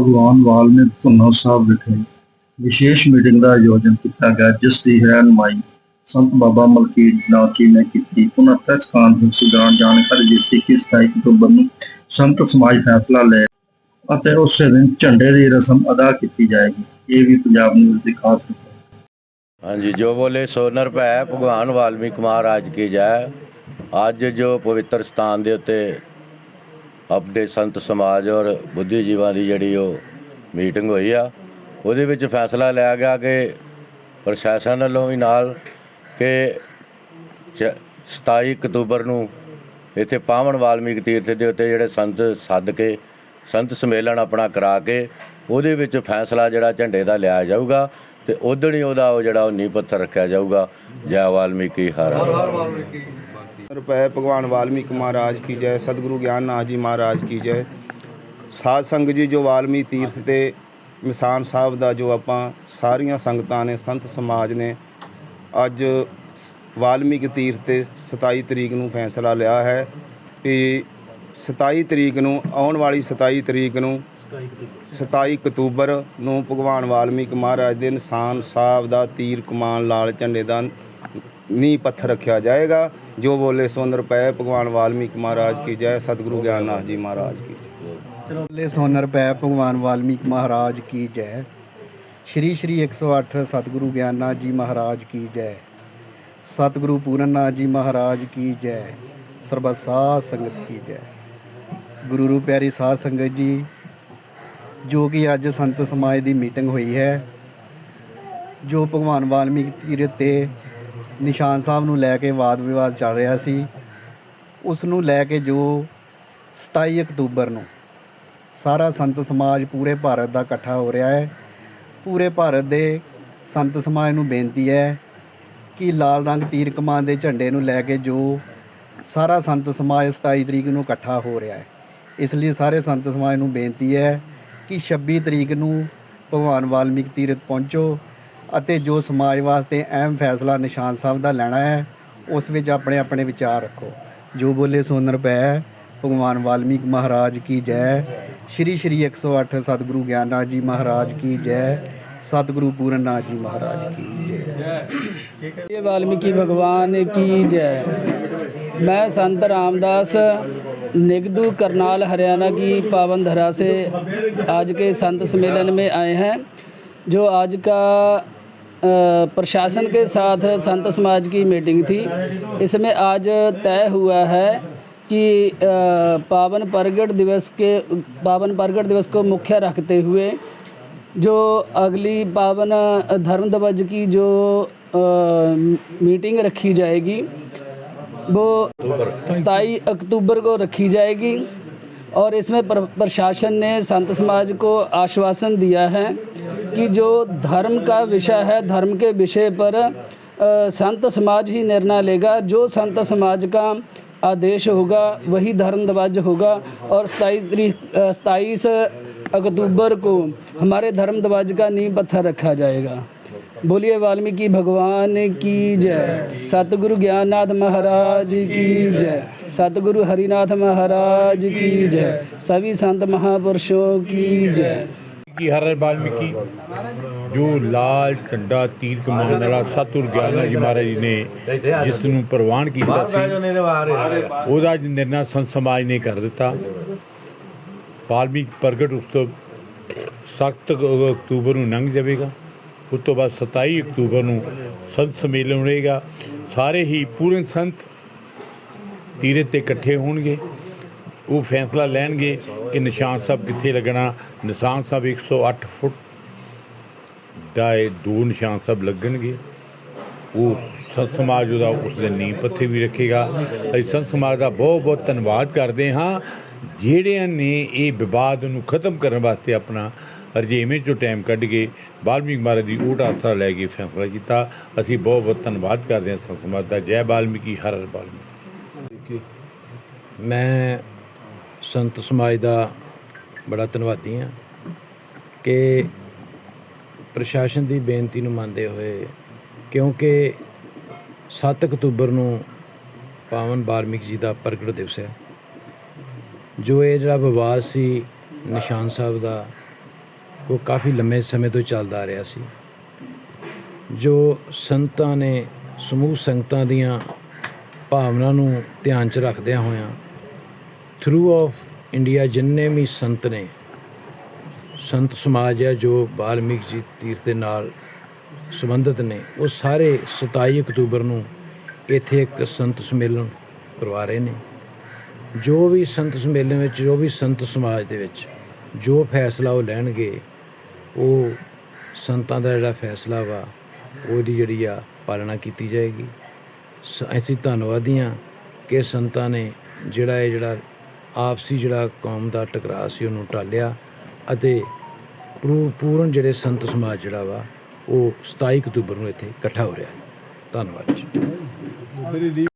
ਭਗਵਾਨ ਵਾਲਮੀਕ ਧੁੰਨਾ ਸਾਹਿਬ ਵਿਖੇ ਵਿਸ਼ੇਸ਼ ਮੀਟਿੰਗ ਦਾ ਆਯੋਜਨ ਕੀਤਾ ਗਿਆ, ਜਿਸ ਦੀ ਰਹਿਨਮਾਈ ਸੰਤ ਬਾਬਾ ਮਲਕੀਤ ਨਾਥ ਜੀ ਨੇ ਕੀਤੀ। ਉਹਨਾਂ ਪ੍ਰੈਸ ਕਾਨਫਰੰਸ ਦੌਰਾਨ ਜਾਣਕਾਰੀ ਦਿੱਤੀ ਕਿ 27 ਅਕਤੂਬਰ ਨੂੰ ਸੰਤ ਸਮਾਜ ਫੈਸਲਾ ਲੈ ਅਤੇ ਉਸੇ ਦਿਨ ਝੰਡੇ ਦੀ ਰਸਮ ਅਦਾ ਕੀਤੀ ਜਾਏਗੀ। ਇਹ ਵੀ ਪੰਜਾਬ ਨਿਊਜ਼ ਦੀ ਖਾਸ ਰਿਪੋਰਟ ਹਾਂਜੀ, ਜੋ ਬੋਲੇ ਸੋ ਨਿਰਭੈ ਭਗਵਾਨ ਵਾਲਮੀਕ ਮਹਾਰਾਜ ਕੀ ਜੈ। ਅੱਜ ਜੋ ਪਵਿੱਤਰ ਸਥਾਨ ਦੇ ਉੱਤੇ ਆਪਣੇ ਸੰਤ ਸਮਾਜ ਔਰ ਬੁੱਧੀਜੀਵਾਂ ਦੀ ਜਿਹੜੀ ਉਹ ਮੀਟਿੰਗ ਹੋਈ ਆ, ਉਹਦੇ ਵਿੱਚ ਫੈਸਲਾ ਲਿਆ ਗਿਆ ਕਿ ਪ੍ਰਸ਼ਾਸਨ ਵੱਲੋਂ ਵੀ ਨਾਲ ਕਿ ਚ- 27 ਅਕਤੂਬਰ ਨੂੰ ਇੱਥੇ ਪਾਵਨ ਵਾਲਮੀਕ ਤੀਰਥ ਦੇ ਉੱਤੇ ਜਿਹੜੇ ਸੰਤ ਸੱਦ ਕੇ, ਸੰਤ ਸੰਮੇਲਨ ਆਪਣਾ ਕਰਾ ਕੇ ਉਹਦੇ ਵਿੱਚ ਫੈਸਲਾ ਜਿਹੜਾ ਝੰਡੇ ਦਾ ਲਿਆ ਜਾਊਗਾ ਤੇ ਉਦਣ ਹੀ ਉਹਦਾ ਉਹ ਜਿਹੜਾ ਉਹ ਨੀਂਹ ਪੱਥਰ ਰੱਖਿਆ ਜਾਊਗਾ। ਜੈ ਵਾਲਮੀਕੀ ਹਰ ਹਰ। ਰੁਪਏ ਭਗਵਾਨ ਵਾਲਮੀਕ ਮਹਾਰਾਜ ਕੀ ਜੈ, ਸਤਿਗੁਰੂ ਗਿਆਨਨਾਥ ਜੀ ਮਹਾਰਾਜ ਕੀ ਜੈ। ਸਾਧ ਸੰਗਤ ਜੀ ਜੋ ਵਾਲਮੀ ਤੀਰਥ ਤੇ ਮਿਸਾਨ ਸਾਹਿਬ ਦਾ ਜੋ ਆਪਾਂ ਸਾਰੀਆਂ ਸੰਗਤਾਂ ਨੇ, ਸੰਤ ਸਮਾਜ ਨੇ, ਅੱਜ ਵਾਲਮੀਕ ਤੀਰਥ ਤੇ 27 ਤਰੀਕ ਨੂੰ ਫੈਸਲਾ ਲਿਆ ਹੈ ਕਿ 27 ਤਰੀਕ ਨੂੰ, ਆਉਣ ਵਾਲੀ 27 ਤਰੀਕ ਨੂੰ 27 ਅਕਤੂਬਰ ਨੂੰ ਭਗਵਾਨ ਵਾਲਮੀਕ ਮਹਾਰਾਜ ਦੇ ਨਿਸ਼ਾਨ ਸਾਹਿਬ ਦਾ ਤੀਰ ਕਮਾਨ ਲਾਲ ਝੰਡੇ ਦਾ ਨੀਂਹ ਪੱਥਰ ਰੱਖਿਆ ਜਾਏਗਾ। ਜੋ ਬੋਲੇ ਸੋ ਰੁਪਏ ਭਗਵਾਨ ਵਾਲਮੀਕ ਮਹਾਰਾਜ ਕੀ ਜੈ, ਸਤਿਗੁਰੂ ਗਿਆਨਨਾਥ ਜੀ ਮਹਾਰਾਜ ਕੀ ਜੈ। ਚਲੋਲੇ ਸੋਨਰ ਪੈ ਭਗਵਾਨ ਵਾਲਮੀਕ ਮਹਾਰਾਜ ਕੀ ਜੈ। ਸ਼੍ਰੀ ਸ਼੍ਰੀ 108 ਸਤਿਗੁਰੂ ਗਿਆਨਨਾਥ ਜੀ ਮਹਾਰਾਜ ਕੀ ਜੈ। ਸਤਿਗੁਰੂ ਪੂਰਨਨਾਥ ਜੀ ਮਹਾਰਾਜ ਕੀ ਜੈ। ਸਰਬਤ ਸਾਧ ਸੰਗਤ ਕੀ ਜੈ। ਗੁਰੂ ਰੂ ਪਿਆਰੀ ਸਾਧ ਸੰਗਤ ਜੀ, ਜੋ ਕਿ ਅੱਜ ਸੰਤ ਸਮਾਜ ਦੀ ਮੀਟਿੰਗ ਹੋਈ ਹੈ, ਜੋ ਭਗਵਾਨ ਵਾਲਮੀਕ ਤੀਰਥ ਤੇ ਨਿਸ਼ਾਨ ਸਾਹਿਬ ਨੂੰ ਲੈ ਕੇ ਵਾਦ ਵਿਵਾਦ ਚੱਲ ਰਿਹਾ ਸੀ। ਉਸ ਨੂੰ ਲੈ ਕੇ ਜੋ 27 ਅਕਤੂਬਰ ਨੂੰ ਸਾਰਾ ਸੰਤ ਸਮਾਜ ਪੂਰੇ ਭਾਰਤ ਦਾ ਇਕੱਠਾ ਹੋ ਰਿਹਾ ਹੈ। ਪੂਰੇ ਭਾਰਤ ਦੇ ਸੰਤ ਸਮਾਜ ਨੂੰ ਬੇਨਤੀ ਹੈ ਕਿ ਲਾਲ ਰੰਗ ਤੀਰ ਕਮਾਨ ਦੇ ਝੰਡੇ ਨੂੰ ਲੈ ਕੇ ਜੋ ਸਾਰਾ ਸੰਤ ਸਮਾਜ 27 ਤਰੀਕ ਨੂੰ ਇਕੱਠਾ ਹੋ ਰਿਹਾ ਹੈ। ਇਸ ਲਈ ਸਾਰੇ ਸੰਤ ਸਮਾਜ ਨੂੰ ਬੇਨਤੀ ਹੈ ਕਿ 26 ਤਰੀਕ ਨੂੰ ਭਗਵਾਨ ਵਾਲਮੀਕ ਤੀਰਥ ਪਹੁੰਚੋ। ਅਤੇ ਜੋ ਸਮਾਜ ਵਾਸਤੇ ਅਹਿਮ ਫੈਸਲਾ ਨਿਸ਼ਾਨ ਸਾਹਿਬ ਦਾ ਲੈਣਾ ਹੈ ਉਸ ਵਿੱਚ ਆਪਣੇ ਆਪਣੇ ਵਿਚਾਰ ਰੱਖੋ ਜੋ ਬੋਲੇ ਸੋ ਨਿਰਭੈ ਭਗਵਾਨ ਵਾਲਮੀਕ ਮਹਾਰਾਜ ਕੀ ਜੈ ਸ਼੍ਰੀ ਸ਼੍ਰੀ 108 ਸਤਿਗੁਰੂ ਗਿਆਨਨਾਥ ਜੀ ਮਹਾਰਾਜ ਕੀ ਜੈ ਸਤਿਗੁਰੂ ਪੂਰਨਨਾਥ ਜੀ ਮਹਾਰਾਜ ਕੀ ਜੈ ये वाल्मीकि भगवान की जय मैं संत रामदास निगदू करनाल हरियाणा की पावन धरा से आज के संत सम्मेलन में आए हैं जो आज का अ, प्रशासन के साथ संत समाज की मीटिंग थी। इसमें आज तय हुआ है कि पावन प्रगट दिवस के, पावन प्रगट दिवस को मुख्य रखते हुए जो अगली पावन धर्म ध्वज की जो मीटिंग रखी जाएगी, वो सताई अक्टूबर को रखी जाएगी और इसमें प्र- प्रशासन ने संत समाज को आश्वासन दिया है कि जो धर्म का विषय है, धर्म के विषय पर संत समाज ही निर्णय लेगा। जो संत समाज का आदेश होगा, वही धर्म ध्वज होगा और सताईस सताईस अक्टूबर को हमारे धर्म ध्वज का नींव पत्थर रखा जाएगा। बोलिए, वाल्मीकि भगवान की जय। सतगुरु ज्ञाननाथ महाराज की जय। सतगुरु हरिनाथ महाराज की जय। सभी संत महापुरुषों की जय। ਕੀ ਹਰ ਵਾਲਮੀਕੀ ਜੋ ਲਾਲ ਝੰਡਾ ਤੀਰ ਕਮਾਨ ਵਾਲਾ ਸਤਿਗੁਰ ਗਿਆਨਾ ਜੀ ਮਹਾਰਾਜ ਜੀ ਨੇ ਜਿਸ ਨੂੰ ਪ੍ਰਵਾਨ ਕੀਤਾ ਸੀ ਉਹਦਾ ਨਿਰਣਾ ਸੰਤ ਸਮਾਜ ਨੇ ਕਰ ਦਿੱਤਾ। ਵਾਲਮੀਕ ਪ੍ਰਗਟ ਉਤਸਵ 7 ਅਕਤੂਬਰ ਨੂੰ ਲੰਘ ਜਾਵੇਗਾ। ਉਸ ਤੋਂ ਬਾਅਦ 27 ਅਕਤੂਬਰ ਨੂੰ ਸੰਤ ਸੰਮੇਲਨ ਹੋਏਗਾ। ਸਾਰੇ ਹੀ ਪੂਰਨ ਸੰਤ ਤੀਰੇ ਤੇ ਇਕੱਠੇ ਹੋਣਗੇ। ਉਹ ਫੈਸਲਾ ਲੈਣਗੇ ਕਿ ਨਿਸ਼ਾਨ ਸਾਹਿਬ ਕਿੱਥੇ ਲੱਗਣਾ। ਨਿਸ਼ਾਨ ਸਾਹਿਬ 108 ਫੁੱਟ ਦਾ ਇਹ ਦੋ ਨਿਸ਼ਾਨ ਸਾਹਿਬ ਲੱਗਣਗੇ। ਉਹ ਸੰਤ ਸਮਾਜ ਉਹਦਾ ਉਸ ਦੇ ਨੀਂਹ ਪੱਥੇ ਵੀ ਰੱਖੇਗਾ। ਅਸੀਂ ਸੰਤ ਸਮਾਜ ਦਾ ਬਹੁਤ ਬਹੁਤ ਧੰਨਵਾਦ ਕਰਦੇ ਹਾਂ। ਜਿਹੜਿਆਂ ਨੇ ਇਹ ਵਿਵਾਦ ਨੂੰ ਖਤਮ ਕਰਨ ਵਾਸਤੇ ਆਪਣਾ ਰਜੇਵੇਂ ਚੋਂ ਟਾਈਮ ਕੱਢ ਕੇ ਵਾਲਮੀਕ ਮਹਾਰਾਜ ਦੀ ਓਟ ਆਸਰਾ ਲੈ ਕੇ ਫੈਸਲਾ ਕੀਤਾ, ਅਸੀਂ ਬਹੁਤ ਬਹੁਤ ਧੰਨਵਾਦ ਕਰਦੇ ਹਾਂ ਸੰਤ ਸਮਾਜ ਦਾ। ਜੈ ਵਾਲਮੀਕੀ ਹਰ ਹਰ ਵਾਲਮੀਕੀ ਮੈਂ ਸੰਤ ਸਮਾਜ ਦਾ ਬੜਾ ਧੰਨਵਾਦੀ ਹਾਂ ਕਿ ਪ੍ਰਸ਼ਾਸਨ ਦੀ ਬੇਨਤੀ ਨੂੰ ਮੰਨਦੇ ਹੋਏ ਕਿਉਂਕਿ 7 ਅਕਤੂਬਰ ਨੂੰ ਪਾਵਨ ਬਾਰਮਿਕ ਜੀ ਦਾ ਪ੍ਰਗਟ ਦਿਵਸ ਹੈ, ਜੋ ਇਹ ਜਿਹੜਾ ਵਿਵਾਦ ਸੀ ਨਿਸ਼ਾਨ ਸਾਹਿਬ ਦਾ ਕੋ ਕਾਫੀ ਲੰਮੇ ਸਮੇਂ ਤੋਂ ਚੱਲਦਾ ਆ ਰਿਹਾ ਸੀ, ਜੋ ਸੰਤਾਂ ਨੇ ਸਮੂਹ ਸੰਗਤਾਂ ਦੀਆਂ ਭਾਵਨਾ ਨੂੰ ਧਿਆਨ 'ਚ ਰੱਖਦਿਆਂ ਹੋਇਆਂ ਥਰੂ ਆਫ ਇੰਡੀਆ ਜਿੰਨੇ ਵੀ ਸੰਤ ਨੇ, ਸੰਤ ਸਮਾਜ ਹੈ ਜੋ ਬਾਲਮੀਕ ਜੀ ਤੀਰਥ ਦੇ ਨਾਲ ਸੰਬੰਧਿਤ ਨੇ, ਉਹ ਸਾਰੇ 27 ਅਕਤੂਬਰ ਨੂੰ ਇੱਥੇ ਇੱਕ ਸੰਤ ਸੰਮੇਲਨ ਕਰਵਾ ਰਹੇ ਨੇ। ਜੋ ਵੀ ਸੰਤ ਸੰਮੇਲਨ ਵਿੱਚ, ਜੋ ਵੀ ਸੰਤ ਸਮਾਜ ਦੇ ਵਿੱਚ ਜੋ ਫੈਸਲਾ ਉਹ ਲੈਣਗੇ, ਉਹ ਸੰਤਾਂ ਦਾ ਜਿਹੜਾ ਫੈਸਲਾ ਵਾ, ਉਹਦੀ ਜਿਹੜੀ ਆ ਪਾਲਣਾ ਕੀਤੀ ਜਾਏਗੀ। ਸ- ਅਸੀਂ ਧੰਨਵਾਦੀ ਹਾਂ ਕਿ ਸੰਤਾਂ ਨੇ ਜਿਹੜਾ ਇਹ ਜਿਹੜਾ ਆਪਸੀ ਜਿਹੜਾ ਕੌਮ ਦਾ ਟਕਰਾਅ ਸੀ, ਉਹਨੂੰ ਟਾਲਿਆ ਅਤੇ ਪੂਰਨ ਜਿਹੜੇ ਸੰਤ ਸਮਾਜ ਜਿਹੜਾ ਵਾ, ਉਹ 27 ਅਕਤੂਬਰ ਨੂੰ ਇੱਥੇ ਇਕੱਠਾ ਹੋ ਰਿਹਾ ਧੰਨਵਾਦ ਜੀ।